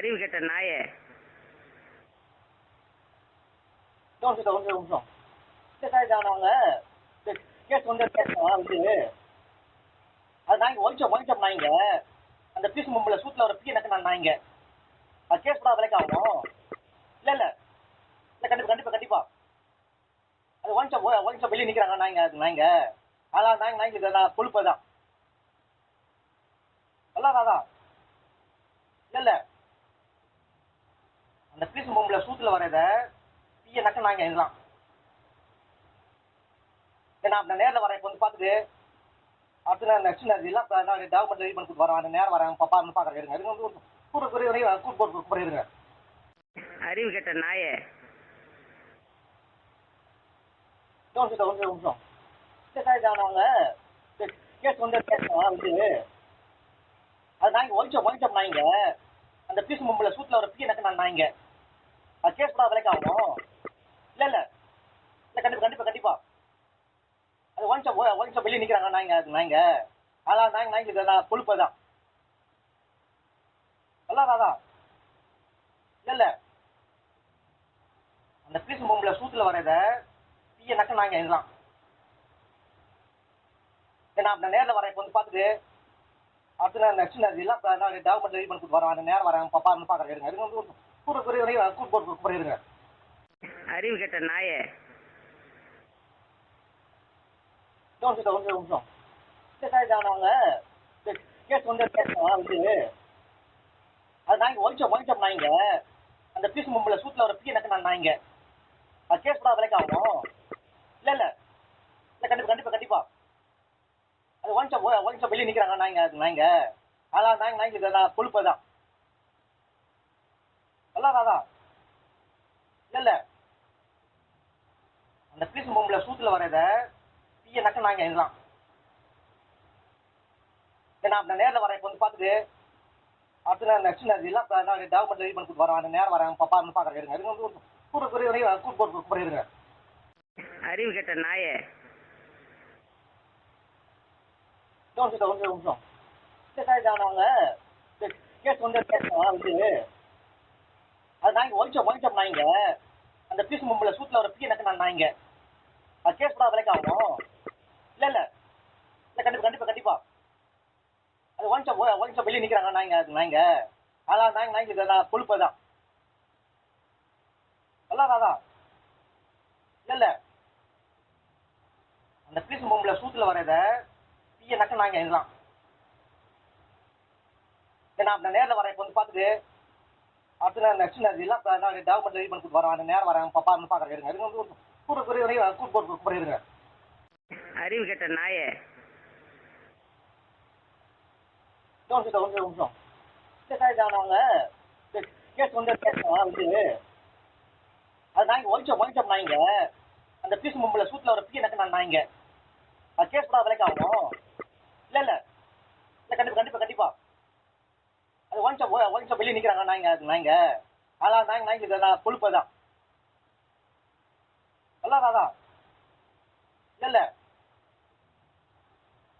அறிவு கெட்ட நாயே ஒரு நிமிஷம் ஒரு நிமிஷம் நாங்க கேஸ் வந்து பேசுகிறோம் வந்து அது நாங்கள் ஒழிச்சோம் ஒழிச்சோம் நாங்க அந்த பீஸ் மும்பில் சூட்டில் ஒரு பீ எனக்கு நான் நாங்க அது கேஸ் கூட விலைக்கு ஆகும் இல்லை இல்லை இல்லை கண்டிப்பாக கண்டிப்பாக கண்டிப்பாக அது ஒழிச்சோம் ஒழிச்சோம் வெளியே நிற்கிறாங்க நாங்க அது நாங்க அதான் நாங்க நாங்க இது நான் கொழுப்பு தான் அதான் அதான் இல்லை இல்லை சூட்டில் வரத பீயை நக்க நாங்க இதெல்லாம் ஏன்னா நான் நேரில் வரேன் இப்போ வந்து பார்த்துட்டு அடுத்து நான் நெக்ஸ்ட் நான் எல்லாம் டாக்குமெண்ட் ரெடி பண்ணி கொடுத்து வரேன் அந்த நேரம் வரேன் பாப்பா வந்து பார்க்குறேன் இருங்க இருங்க வந்து குறை வரையும் கூட்டு போட்டு குறை இருங்க அறிவு கெட்ட நாயே. நிமிஷம் ஒரு நிமிஷம். கேஸ் வந்து அது நாங்கள் ஒழிச்சோம் ஒழிச்சோம் நாங்க அந்த பீஸ் மும்பில் சூட்டில் ஒரு பீ எனக்கு நான் நாங்க அது கேஸ் பண்ண விலைக்கு ஆகும். இல்ல இல்ல. இல்ல கண்டிப்பா கண்டிப்பா கண்டிப்பா. அது ஒன்ஸ் ஒழிச்சோம் வெளியே நிக்கிறாங்க நாங்க அது நாங்க அதான் நாங்க நாங்க இது நான் கொழுப்பு தான் அதான் அதான்? இல்ல அந்த பீஸ் பொம்பளை சூத்துல வரத தீய நக்க நாங்க இதெல்லாம் ஏன்னா நான் நேரில் வரேன் இப்போ வந்து பார்த்துட்டு. அடுத்து நான் நெக்ஸ்ட் நான் எல்லாம் டாக்குமெண்ட் ரெடி பண்ணி கொடுத்து வரேன். அந்த நேரம் வரேன் பாப்பா வந்து பார்க்குறேன் இருங்க கூட்டு போட்டு குறை இருங்க அறிவு கெட்ட நாயே. ஒரு நிமிஷம் கேஸ் வந்து வந்து அது நாங்கள் ஒழிச்சோம் ஒழிச்சோம் நாங்க அந்த பீஸ் மும்பில் சூட்டில் ஒரு பீ எனக்கு நான் நாங்க அது கேஸ் கூட விலைக்கு ஆகும். இல்லை இல்லை. இல்லை கண்டிப்பாக கண்டிப்பாக கண்டிப்பாக அது ஒழிச்சோம் ஒழிச்சோம் வெளியே நிற்கிறாங்க நாங்க அது நாங்க அதான் நாங்க நாங்க இது நான் கொழுப்பு தான் அதான் இல்லை இல்லை. அந்த பீஸ் மும்பில் சூட்டில் வரத பீயை நக்க நாங்க இதெல்லாம் ஏன்னா நான் நேரில் வரேன் இப்போ வந்து பார்த்துட்டு அடுத்து நான் நெக்ஸ்ட் நான் எல்லாம் ரெடி பண்ணி கொடுத்து வரேன். அந்த நேரம் வரேன் பாப்பா வந்து பார்க்குறேன் இருங்க. இருங்க வந்து குறை வரையும் கூட்டு போட்டு இருங்க. அறிவு கெட்ட நாயே. ஒரு நிமிஷம் ஒரு கேஸ் வந்து பேசுகிறோம் வந்து. அது ஒழிச்சோம் ஒழிச்சோம் நாங்க அந்த பீஸ் மும்பில் சூட்டில் ஒரு பீ எனக்கு நான் நாங்க அது கேஸ் கூட விலைக்கு ஆகும். இல்லை இல்லை. இல்லை கண்டிப்பாக கண்டிப்பாக கண்டிப்பாக அது ஒழிச்சோம் ஒழிச்சோம் வெளியே நிற்கிறாங்க நாங்க அது நாங்க அதான் நாங்க நாங்க நான் கொழுப்பு தான் அதான். அதான் இல்லை இல்லை. அந்த பீஸ் மும்பில் சூட்டில் வரத பீயை நக்க நாங்க இதெல்லாம் நான் நேரில் வரேன் இப்போ வந்து பார்த்துட்டு அடுத்து நெக்ஸ்ட் நான் எல்லாம் டாக்குமெண்ட் ரெடி பண்ணி கொடுத்து வரேன் நேரம் வரேன் பாப்பா வந்து பார்க்குறேன் இருங்க இருங்க வந்து கூட குறை வரையும் கூட்டு போட்டு குறை இருங்க அறிவு கெட்ட நாயே. நிமிஷம். நாங்க இந்த கேஸ் வந்து பேசுகிறோம் வந்து அது நாங்கள் ஒழிச்சோம் ஒழிச்சோம் நாங்க. அந்த பீஸ் மும்பில் சூட்டில் ஒரு பீ எனக்கு நான் நாங்க. அது கேஸ் கூட விலைக்கு ஆகும். இல்லை இல்லை. இல்லை கண்டிப்பாக கண்டிப்பாக கண்டிப்பாக அது வெளியே நிற்கிறாங்க நாங்க அது நாங்க அதான் நாங்க நாங்க இது நான் கொழுப்பு தான் அதான் அதான். இல்லை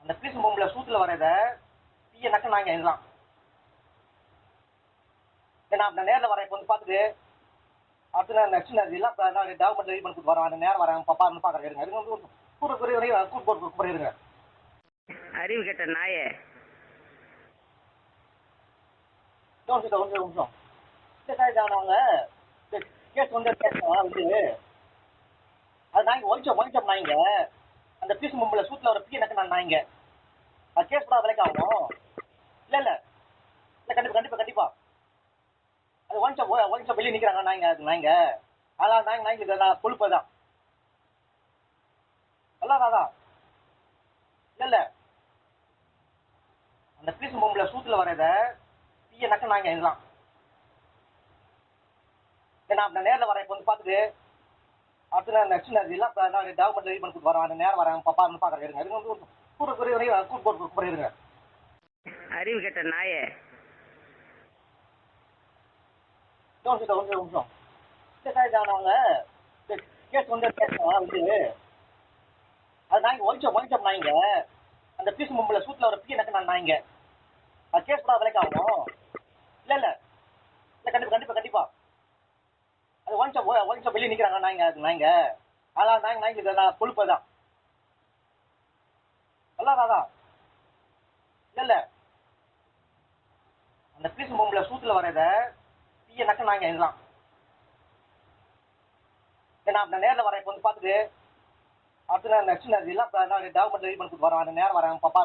அந்த பீஸ் பொம்பளை சூட்டில் வரத பீயை நக்க நாங்க இதெல்லாம் ஏன்னா நான் நேரில் வரேன் இப்போ வந்து பார்த்துட்டு அடுத்து நான் நெக்ஸ்ட் நான் எல்லாம் நான் டாக்குமெண்ட் ரெடி பண்ணி கொடுத்து வரேன். அந்த நேரம் வரேன் பாப்பா வந்து பார்க்குறேன் இருங்க. இருங்க வந்து கூட குறை வரையும் கூட்டு போட்டு குறை அறிவு கேட்ட நாயே ஒரு நிமிஷம் ஒரு நிமிஷம் இல்லை சார் கேஸ் வந்து பேசுகிறோம் வந்து அது நாங்க ஒழிச்சோம் ஒழிச்சோம் நாங்க அந்த பீஸ் மும்பில் சூட்டில் ஒரு பீ எனக்கு நான் நாங்க அது கேஸ் கூட விலைக்கு ஆகும் இல்லை இல்லை இல்லை கண்டிப்பாக கண்டிப்பாக கண்டிப்பாக அது ஒழிச்சோம் ஒழிச்சோம் வெளியே நிற்கிறாங்க நாங்க அது நாங்க அதான் நாங்க நாங்க இது நான் கொழுப்பு தான் இல்ல அதான் இல்லை இல்லை அந்த பீஸ் மும்பில் சூட்டில் வரத பீயை நக்க நாங்க இதெல்லாம் ஏன்னா நான் நேரில் வரேன் இப்போ வந்து பார்த்துட்டு அடுத்து நான் நெக்ஸ்ட் நான் எல்லாம் நான் ரெடி பண்ணி கொடுத்து வரேன். அந்த நேரம் வரேன் பாப்பா பார்க்குறேன் இருங்க. இருங்க வந்து கூட குறை வரையும் கூட்டு போட்டு குறை இருங்க. அறிவு கெட்ட நாயே. நிமிஷம் ஒரு நிமிஷம் கேஸ் வந்து வந்து. அது நாங்கள் ஒழிச்சோம் ஒழிச்சோம் நாங்க அந்த பீஸ் மும்பில் சூட்டில் ஒரு பீ எனக்கு நான் அது கேஸ் கூட விலைக்கு ஆகும் இல்ல இல்ல. இல்ல கண்டிப்பா கண்டிப்பா கண்டிப்பா. அது ஒன் ஷாப் ஒன் ஷாப் வெளியே நிக்கிறாங்க நாய்ங்க அது நாய்ங்க அதான் நாய்ங்க நாய்ங்க நான் கொழுப்பு தான் அதான் அதான் இல்ல இல்ல. அந்த பீஸ் பொம்பளை சூத்துல வரத தீய நக்க நாய்ங்க இதெல்லாம் நான் நான் நேரில் வரேன் இப்போ வந்து பார்த்துட்டு அடுத்து நான் நெக்ஸ்ட் நான் இதெல்லாம் டாக்குமெண்ட் ரெடி பண்ணி கொடுத்து வரேன் நேரம் வரேன் பாப்பா